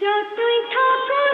যতই থাকো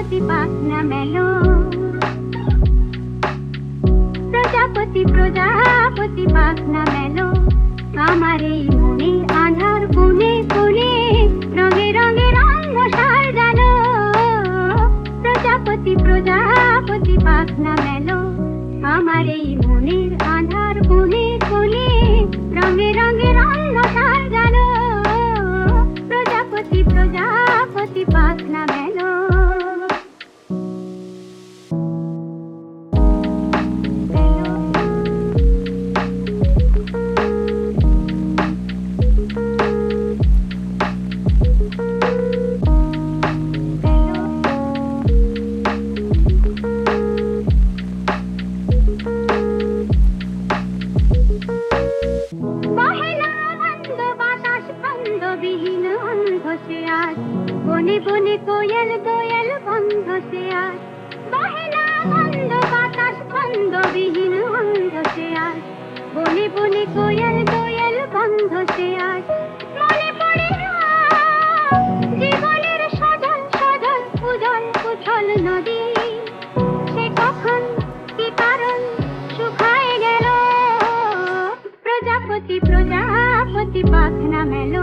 প্রজাপতি পাখনা মেলো। প্রজাপতি প্রজাপতি পাখনা মেলো। আমার এই মনে, আধার কোণে কোণে রঙে রঙে রঙ সাজানো। প্রজাপতি প্রজাপতি পাখনা মেলো। আমার এই মনের আধার কোণে কোণে রঙে রঙে রঙ সাজানো। প্রজাপতি প্রজাপতি পাখনা মেলো। বিহীন অন্ধ সে আজ, বনে বনে কোয়েল বন্ধ সে আজ। বন্ধ বাতাস বন্ধ বিহীন অন্ধ সে আজ। বনে বনে কোয়েল বন্ধ সে আজ। মনে পড়ে জীবনের সজল সজল নদী। সে কখন কি কারণ গেল? প্রজাপতি প্রজাপতি পাখনা মেলো।